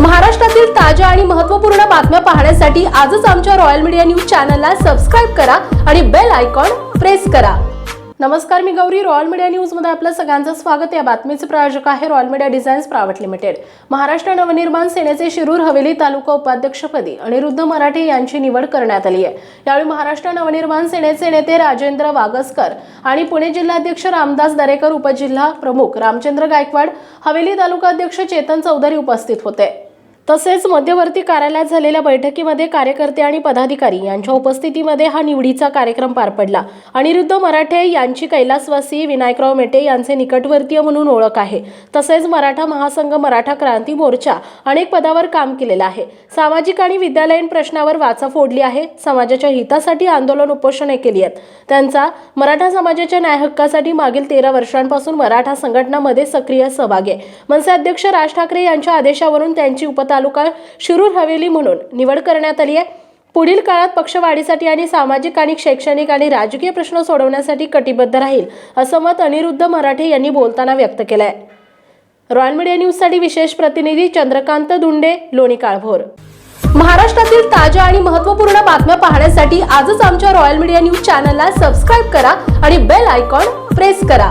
महाराष्ट्रातील ताज्या आणि महत्त्वपूर्ण बातम्या पाहण्यासाठी आजच आमच्या रॉयल मीडिया न्यूज चॅनलला सबस्क्राईब करा आणि बेल आयकॉन प्रेस करा. नमस्कार मी गौरी. रॉयल मीडिया न्यूजमध्ये आपलं सगळ्यांचं स्वागत. या बातमीचे प्रायोजक आहे royal media designs private limited Maharashtra Navnirman सेनेचे शिरूर हवेली तालुका उपाध्यक्षपदी अनिरुद्ध मराठे यांची निवड करण्यात आली आहे. यावेळी महाराष्ट्र नवनिर्माण सेनेचे नेते राजेंद्र वागसकर आणि पुणे जिल्हाध्यक्ष रामदास दरेकर उपजिल्हा प्रमुख रामचंद्र गायकवाड हवेली तालुका अध्यक्ष चेतन चौधरी उपस्थित होते. तसेच मध्यवर्ती कार्यालयात झालेल्या बैठकीमध्ये कार्यकर्ते आणि पदाधिकारी यांच्या उपस्थितीमध्ये हा निवडीचा कार्यक्रम पार पडला. अनिरुद्ध मराठे यांची कैलासवासी विनायकराव मेटे यांचे निकटवर्तीय म्हणून ओळख आहे. तसेच मराठा महासंघ मराठा क्रांती मोर्चा अनेक पदावर काम केलेलं आहे. सामाजिक आणि विद्यालयीन प्रश्नावर वाचा फोडली आहे. समाजाच्या हितासाठी आंदोलन उपोषणे केली आहेत. त्यांचा मराठा समाजाच्या न्यायहक्कासाठी मागील तेरा वर्षांपासून मराठा संघटनामध्ये सक्रिय सहभाग आहे. मनसे अध्यक्ष राज ठाकरे यांच्या आदेशावरून त्यांची उपता तालुका शिरूर हवेली म्हणून निवड करण्यात आली आहे. पुढील काळात पक्षवाढीसाठी आणि सामाजिक आणि शैक्षणिक आणि राजकीय प्रश्न सोडवण्यासाठी कटिबद्ध राहील असं मत अनिरुद्ध मराठे यांनी बोलताना व्यक्त केलं आहे रॉयल मीडिया न्यूजसाठी विशेष प्रतिनिधी चंद्रकांत दुंडे लोणी काळभोर. महाराष्ट्रातील ताज्या आणि महत्त्वपूर्ण बातम्या पाहण्यासाठी आजच आमच्या रॉयल मीडिया न्यूज चॅनलला सबस्क्राईब करा आणि बेल आयकॉन प्रेस करा.